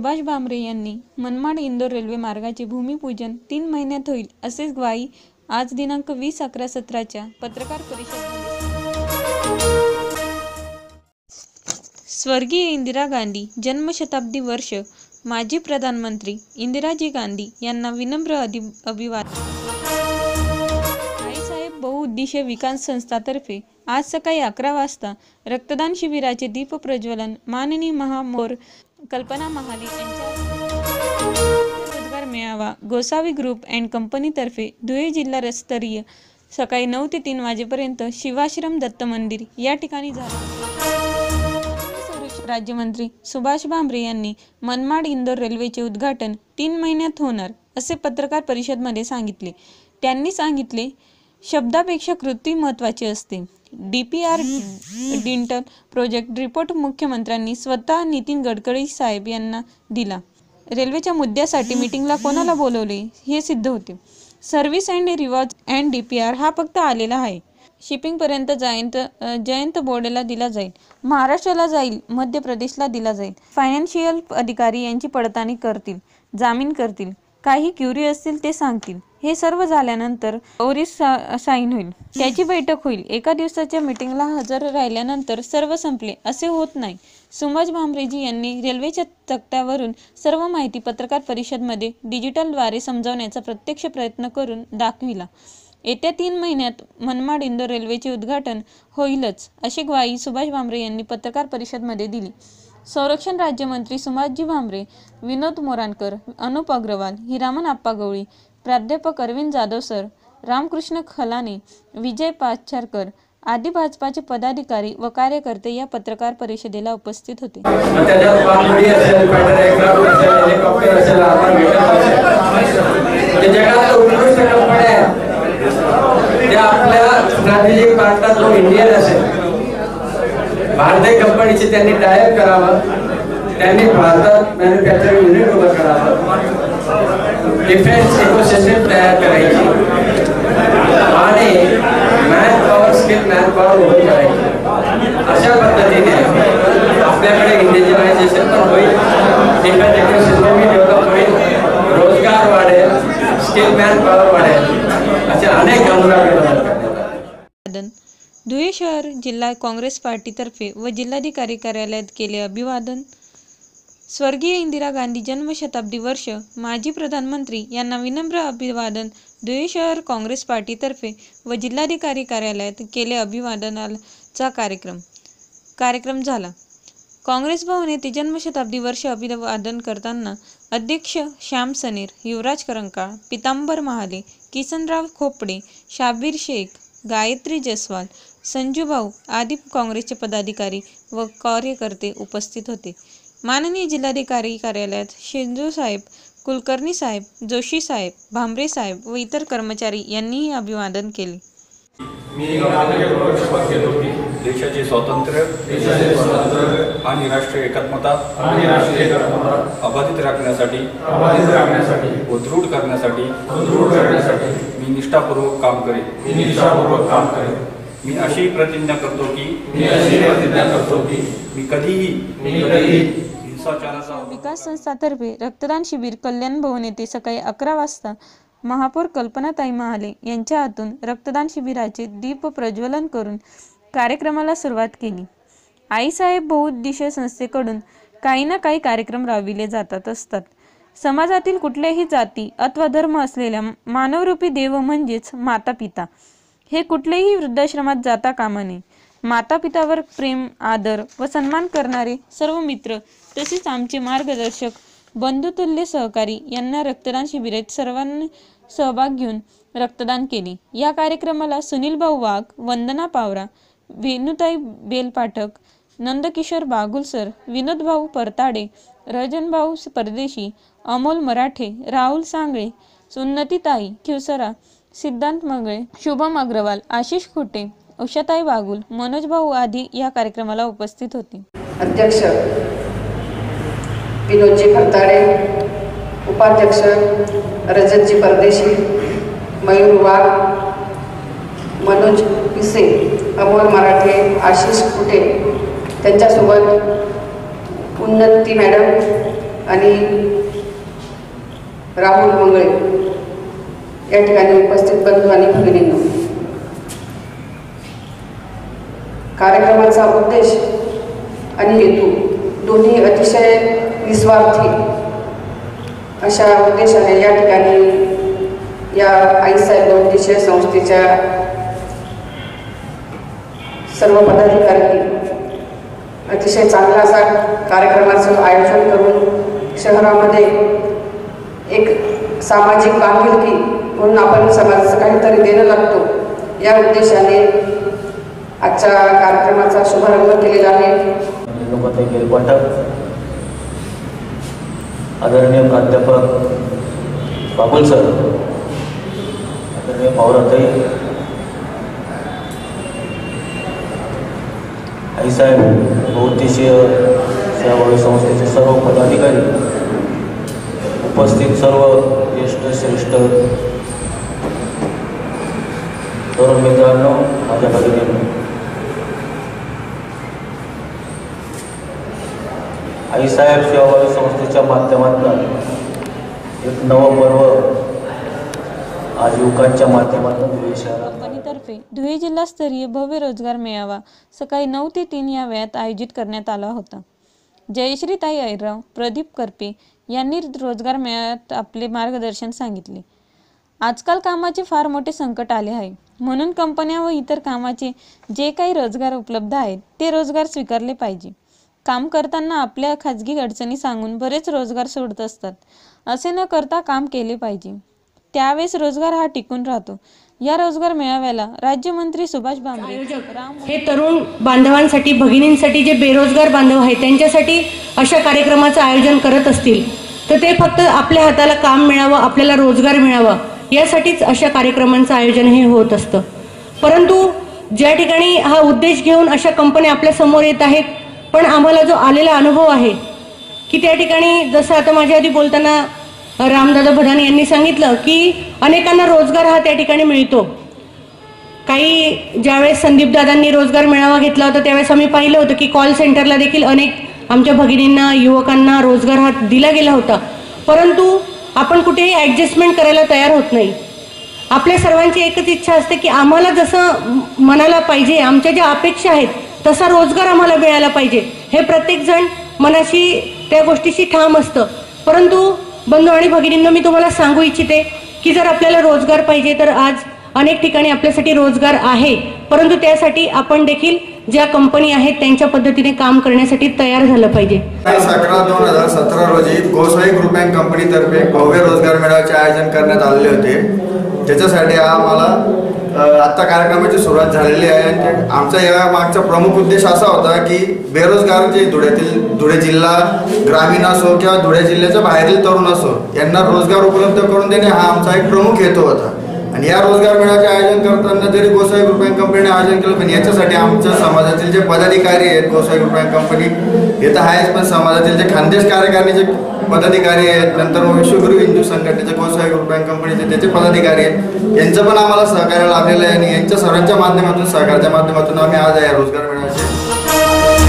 सुभाष भामरे यांनी मनमाड इंदोर रेल्वे मार्गाचे भूमिपूजन तीन महिन्यात होईल असे ग्वाही आज दिनांक वीस अकरा सतराच्या पत्रकार परिषद स्वर्गीय इंदिरा गांधी जन्मशताब्दी वर्ष माजी प्रधानमंत्री इंदिराजी गांधी यांना विनम्र अधि अभिवादन. आईसाहेब बहुउद्देशीय विकास संस्थातर्फे आज सकाळी अकरा वाजता रक्तदान शिबिराचे दीप प्रज्वलन माननीय महामोर कल्पना महाले यांच्या रोजगार मेळावा गोसावी ग्रुप अँड कंपनीतर्फे धुळे जिल्हा स्तरीय सकाळी नऊ ते तीन वाजेपर्यंत शिवाश्रम दत्त मंदिर या ठिकाणी झाला. राज्यमंत्री सुभाष भामरे यांनी मनमाड इंदोर रेल्वेचे उद्घाटन तीन महिन्यात होणार असे पत्रकार परिषदमध्ये सांगितले. त्यांनी सांगितले शब्दापेक्षा कृती महत्त्वाची असते. डी पी आर डिंटल प्रोजेक्ट रिपोर्ट मुख्यमंत्र्यांनी स्वतः नितीन गडकरी साहेब यांना दिला. रेल्वेच्या मुद्द्यासाठी मीटिंगला कोणाला बोलवले हे सिद्ध होते. Service and reward and D P R हा फक्त आलेला आहे. शिपिंगपर्यंत जयंत जयंत बोर्डेला दिला जाईल. महाराष्ट्राला जाईल मध्य प्रदेशला दिला जाईल. फायनान्शियल अधिकारी यांची पडताळणी करतील जामीन करतील. काही क्युरी असतील ते सांगतील. हे सर्व झाल्यानंतर ओरिस साईन होईल. त्याची बैठक होईल. एका दिवसाच्या मीटिंगला हजर राहिल्यानंतर सर्व संपले. असे होत नाही. सुभाष भामरेजी यांनी रेल्वेच्या तक्त्यावरून सर्व माहिती पत्रकार परिषदमध्ये डिजिटलद्वारे समजावण्याचा प्रत्यक्ष प्रयत्न करून दाखविला. येत्या तीन महिन्यात मनमाड इंदोर रेल्वेचे उद्घाटन होईलच अशी ग्वाही सुभाष भांबरे यांनी पत्रकार परिषदमध्ये दिली. संरक्षण राज्यमंत्री सुभाषजी भांबरे विनोद मोरानकर अनुप अग्रवाल हिरामन आप्पा गवळी प्राध्यापक अरविंद जाधव सर रामकृष्ण खलाने विजय पाचारकर आदी भाजपाचे पदाधिकारी व कार्यकर्ते या पत्रकार परिषदेला उपस्थित होते. आपल्या स्ट्रॅटेजिक पार्टनर जो इंडियन असेल भारतीय कंपनीचे त्यांनी डायर करावं. त्यांनी भारतात मॅन्युफॅक्चरिंग युनिट उभं करावं. डिफेन्स इकोसिस्टम तयार करायची. आणि manpower skill manpower उभं करायची. अशा पद्धतीने आपल्याकडे इंडिजिनायझेशन पण होईल. डिफेन्स इकोसिस्टमही डेव्हलप होईल. रोजगार वाढेल. स्किल मॅन पॉवर वाढेल. असे अनेक अनुराग करण्यात आले. धुळे शहर जिल्हा काँग्रेस पार्टीतर्फे व जिल्हाधिकारी कार्यालयात केले अभिवादन. स्वर्गीय इंदिरा गांधी जन्मशताब्दी वर्ष माजी प्रधानमंत्री यांना विनम्र अभिवादन धुळे शहर काँग्रेस पार्टीतर्फे व जिल्हाधिकारी कार्यालयात केले अभिवादनाचा कार्यक्रम. कार्यक्रम झाला. काँग्रेस भवन येथे जन्मशताब्दी वर्ष अभिवादन करताना अध्यक्ष श्याम सनेर युवराज करंकाळ पितांबर महाले किसनराव खोपडे शाबीर शेख गायत्री जयस्वाल संजू भाऊ आदी काँग्रेसचे पदाधिकारी व कार्यकर्ते उपस्थित होते. माननीय जिल्हाधिकारी कार्यालयात शेंजू साहेब कुलकर्णी साहेब जोशी साहेब भांबरे साहेब व इतर कर्मचारी यांनीही अभिवादन केले. मी देशाचे स्वातंत्र्य देशाचे स्वातंत्र्य आणि राष्ट्रीय एकात्मता आणि राष्ट्रीय एकात्मता अबाधित राखण्यासाठी अबाधित राखण्यासाठी व दृढ करण्यासाठी सुदृढ करण्यासाठी मी निष्ठापूर्वक काम करेन. मी निष्ठापूर्वक काम करेन. मी अशी प्रतिज्ञा करतो की मी अशी प्रतिज्ञा करतो की मी कधीही मी कधीही हिंसाचाराचा विकास संस्थातर्फे रक्तदान शिबिर कल्याण भवन येथे सकाळी अकरा वाजता महापौर कल्पनाताई महाले यांच्या हातून रक्तदान शिबिराचे दीप प्रज्वलन करून कार्यक्रमाला सुरुवात केली. आईसाहेब बहुउद्देशीय संस्थेकडून काही ना काही कार्यक्रम राबविले जातात असतात. समाजातील कुठल्याही जाती अथवा धर्म असलेल्या मानवरूपी देव म्हणजेच माता पिता हे कुठलेही वृद्धाश्रमात जाता कामा नये. माता पितावर प्रेम आदर व सन्मान करणारे सर्व मित्र तसेच आमचे मार्गदर्शक बंधुतुल्य सहकारी यांना रक्तदान शिबिरात सर्वांनी सहभाग घेऊन रक्तदान केले. या कार्यक्रमाला सुनील भाऊ वाघ वंदना पावरा वेणुताई बेलपाठक नंदकिशोर बागुलसर विनोद भाऊ परताडे रजनभाऊ परदेशी अमोल मराठे राहुल सांगळे सुन्नतीताई खिवसरा सिद्धांत मंगळे शुभम अग्रवाल आशिष खुटे उषाताई बागुल मनोज भाऊ आदी या कार्यक्रमाला उपस्थित होते. अध्यक्ष विनोदजी फरताडे उपाध्यक्ष रजतजी परदेशी मयूर वाघ मनोज पिसे अमोल मराठे आशिष कुटे त्यांच्यासोबत उन्नती मॅडम आणि राहुल मंगळे. या ठिकाणी उपस्थित बंधू आणि भगिनींनो. कार्यक्रमाचा उद्देश आणि हेतू दोन्ही अतिशय निस्वार्थी अशा उद्देशाने या ठिकाणी या आईसाहेब बहुद्देशीय संस्थेच्या सर्व पदाधिकाऱ्यांनी अतिशय चांगला असा कार्यक्रमाचं आयोजन करून शहरामध्ये एक सामाजिक बांधिलकी म्हणून आपण समाजाचं काहीतरी देणं लागतो. या उद्देशाने आजच्या कार्यक्रमाचा शुभारंभ केलेला आहे. रेणुकाताई आदरणीय प्राध्यापक बाबुल सर आदरणीय पावराताई आईसाहेब बहुउद्देशीय सेवाभावी संस्थेचे सर्व पदाधिकारी उपस्थित सर्व ज्येष्ठ श्रेष्ठ तरुण मित्रांनो माझ्या भगिनींनो आईसाहेब सेवाभावी संस्थेच्या माध्यमातून एक नवं पर्व आज माध्यमातून धुळे शहरात कंपनीतर्फे धुळे जिल्हास्तरीय भव्य रोजगार मेळावा सकाळी नऊ ते तीन या वेळात आयोजित करण्यात आला होता. जयश्रीताई ऐराव प्रदीप करपे यांनी रोजगार मेळाव्यात आपले मार्गदर्शन सांगितले. आजकाल कामाचे फार मोठे संकट आले आहे. म्हणून कंपन्या व इतर कामाचे जे काही रोजगार उपलब्ध आहेत ते रोजगार स्वीकारले पाहिजे. काम करताना आपल्या खाजगी अडचणी सांगून बरेच रोजगार सोडत असतात. असे न करता काम केले पाहिजे. त्यावेळेस रोजगार हा टिकून राहतो. या रोजगार मेळाव्याला राज्यमंत्री सुभाष भामरे हे तरुण बांधवांसाठी भगिनींसाठी जे बेरोजगार बांधव आहेत त्यांच्यासाठी अशा कार्यक्रमाचं आयोजन करत असतील तर ते फक्त आपल्या हाताला काम मिळावं आपल्याला रोजगार मिळावा. यासाठीच अशा कार्यक्रमांचं आयोजन हे होत असतं. परंतु ज्या ठिकाणी हा उद्देश घेऊन अशा कंपन्या आपल्यासमोर येत आहेत पण आम्हाला जो आलेला अनुभव आहे की त्या ठिकाणी जसं आता माझ्या आधी बोलताना रामदादा भदान यांनी सांगितलं की अनेकांना रोजगार हा त्या ठिकाणी मिळतो. काही ज्यावेळेस संदीप दादांनी रोजगार मेळावा घेतला होता त्यावेळेस आम्ही पाहिलं होतं की कॉल सेंटरला देखील अनेक आमच्या भगिनींना युवकांना रोजगार हा दिला गेला होता. परंतु आपण कुठेही ॲडजस्टमेंट करायला तयार होत नाही. आपल्या सर्वांची एकच इच्छा असते की आम्हाला जसं मनाला पाहिजे आमच्या ज्या अपेक्षा आहेत तसा रोजगार आम्हाला मिळायला पाहिजे. हे प्रत्येकजण मनाशी त्या गोष्टीशी ठाम असतं. परंतु बंधू आणि भगिनींना मी तुम्हाला सांगू इच्छिते की जर आपल्याला रोजगार पाहिजे तर आज अनेक ठिकाणी आपल्यासाठी रोजगार आहे. परंतु त्यासाठी आपण देखील ज्या कंपनी आहेत त्यांच्या पद्धतीने काम करण्यासाठी तयार झालं पाहिजे. अकरा दोन हजार सतरा रोजी गोसाई ग्रुप अँड कंपनीतर्फे भव्य रोजगार मेळाव्याचे आयोजन करण्यात आलेले होते. त्याच्यासाठी आम्हाला आत्ता कार्यक्रमाची सुरुवात झालेली आहे. आमचा या मागचा प्रमुख उद्देश असा होता की बेरोजगार जे धुळ्यातील धुळे जिल्हा ग्रामीण असो किंवा धुळे जिल्ह्याच्या बाहेरील तरुण असो यांना रोजगार उपलब्ध करून देणे हा आमचा एक प्रमुख हेतू होता. आणि या रोजगार मेळाव्याचे आयोजन करताना जरी गोसाई ग्रुप अँड कंपनीने आयोजन केलं पण याच्यासाठी आमच्या समाजातील जे पदाधिकारी आहेत गोसाई ग्रुप अँड कंपनी हे तर आहेच पण समाजातील जे खानदेश कार्यकारिणीचे पदाधिकारी आहेत नंतर मग विश्वगुरु हिंदू संघटनेचे गोसाई ग्रुप अँड कंपनीचे त्याचे पदाधिकारी आहेत यांचं पण आम्हाला सहकार्य लाभलेलं आहे आणि यांच्या सर्वांच्या माध्यमातून सहकारच्या माध्यमातून आम्ही आज या रोजगार मेळाव्याचे